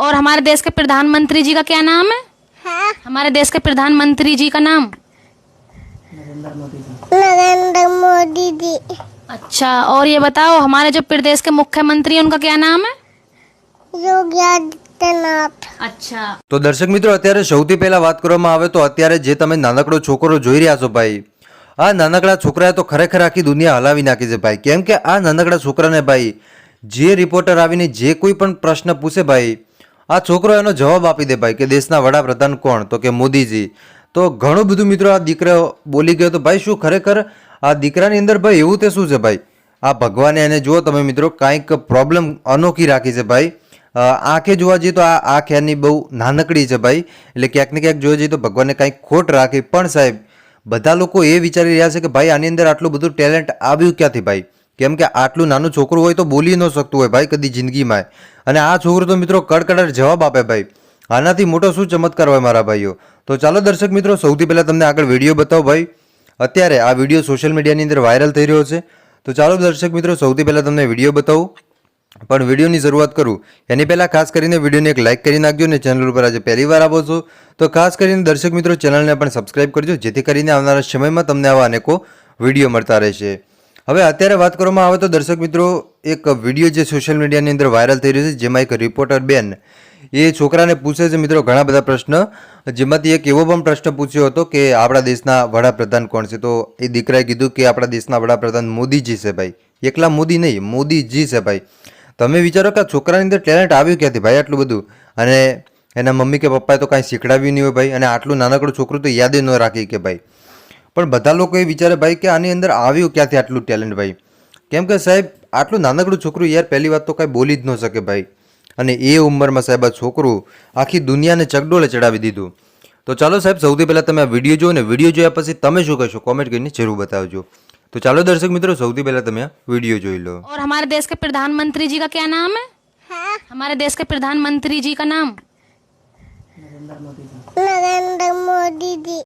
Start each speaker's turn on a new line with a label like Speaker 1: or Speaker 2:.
Speaker 1: और हमारे देश के प्रधानमंत्री जी का क्या नाम है
Speaker 2: हाँ
Speaker 1: हमारे देश के प्रधानमंत्री जी का नाम
Speaker 2: नरेंद्र मोदी जी
Speaker 1: अच्छा और ये बताओ हमारे जो प्रदेश के मुख्यमंत्री हैं उनका क्या नाम है
Speaker 2: योगी आदित्यनाथ
Speaker 1: अच्छा
Speaker 3: તો દર્શક મિત્રો અત્યારે સૌથી પહેલા વાત કરવામાં આવે તો અત્યારે જે તમે નાનકડો છોકરો જોઈ રહ્યા છો ભાઈ આ નાનકડા છોકરાએ તો ખરેખર આખી દુનિયા હલાવી નાખી છે ભાઈ કેમ કે આ નાનકડા છોકરાને ભાઈ જે રિપોર્ટર આવીને જે કોઈ પણ પ્રશ્ન પૂછે ભાઈ આ છોકરો એનો જવાબ આપી દે ભાઈ કે દેશના વડાપ્રધાન કોણ? તો કે મોદીજી. તો ઘણું બધું મિત્રો આ દીકરો બોલી ગયો તો ભાઈ શું ખરેખર? આ દીકરાની અંદર ભાઈ એવું તે શું છે ભાઈ? આ ભગવાને એને જુઓ તમે મિત્રો કાંઈક પ્રોબ્લેમ અનોખી રાખી છે ભાઈ. આંખે જોવા જઈએ તો આ આંખ એની બહુ નાનકડી છે ભાઈ. એટલે ક્યાંક ને ક્યાંક જોવા જઈએ તો ભગવાને કાંઈક ખોટ રાખી. પણ સાહેબ, બધા લોકો એ વિચારી રહ્યા છે કે ભાઈ આની અંદર આટલું બધું ટેલેન્ટ આવ્યું ક્યાંથી ભાઈ? કેમ કે આટલું નાનું છોકરું હોય તો બોલી ન શકતું હોય ભાઈ કદી જિંદગીમાં. અને આ છોકરો તો મિત્રો કડકડાટ જવાબ આપે ભાઈ. આનાથી મોટો શું ચમત્કાર હોય મારા ભાઈઓ? તો ચાલો દર્શક મિત્રો, સૌથી પહેલાં તમને આગળ વીડિયો બતાવો ભાઈ. અત્યારે આ વીડિયો સોશિયલ મીડિયાની અંદર વાયરલ થઈ રહ્યો છે. તો ચાલો દર્શક મિત્રો, સૌથી પહેલાં તમને વીડિયો બતાવું. પણ વિડીયોની શરૂઆત કરું. એની પહેલાં ખાસ કરીને વિડીયોને એક લાઇક કરી નાખજો અને ચેનલ ઉપર આજે પહેલી વાર આવો છો, તો ખાસ કરીને દર્શક મિત્રો, ચેનલને પણ સબસ્ક્રાઇબ કરજો, જેથી કરીને આવનારા સમયમાં તમને આવા અનેકો વીડિયો મળતા રહેશે. હવે અત્યારે વાત કરવામાં આવે તો દર્શક મિત્રો, એક વીડિયો જે સોશિયલ મીડિયાની અંદર વાયરલ થઈ રહ્યો છે, જેમાં એક રિપોર્ટર બેન એ છોકરાને પૂછે છે, મિત્રો, ઘણા બધા પ્રશ્ન. જેમાંથી એક એવો પણ પ્રશ્ન પૂછ્યો હતો કે, આપણા દેશના વડાપ્રધાન કોણ છે? તો એ દીકરાએ કીધું કે, આપણા દેશના વડાપ્રધાન મોદીજી છે ભાઈ. એકલા મોદી નહીં, મોદીજી છે ભાઈ. તમે વિચારો કે આ છોકરાની અંદર ટેલેન્ટ આવ્યું ક્યાંથી ભાઈ આટલું બધું? અને એના મમ્મી કે પપ્પાએ તો કાંઈ શીખડાવ્યું નહીં હોય ભાઈ, અને આટલું નાનકડું છોકરું તો યાદ ન રાખી કે ભાઈ. પણ બધા લોકો એ વિચારે ભાઈ કે આની અંદર આવ્યું ક્યાંથી આટલું ટેલેન્ટ ભાઈ કેમ કે સાહેબ આટલું નાનકડું છોકરું યાર પહેલી વાત તો કાંઈ બોલી જ ન શકે ભાઈ અને એ ઉંમરમાં સાહેબ આ છોકરું આખી દુનિયાને ચકડોળે ચડાવી દીધું તો ચાલો સાહેબ સૌથી પહેલાં તમે આ વિડીયો જુઓ ને વિડીયો જોયા પછી તમે શું કહેશો કોમેન્ટ કરીને જરૂર બતાવજો તો ચાલો દર્શક મિત્રો સૌથી પહેલાં તમે આ વિડીયો જોઈ લો
Speaker 1: और हमारे देश के प्रधानमंत्री जी का क्या नाम है
Speaker 2: हाँ
Speaker 1: हमारे देश के प्रधानमंत्री जी का नाम
Speaker 2: नरेंद्र मोदी जी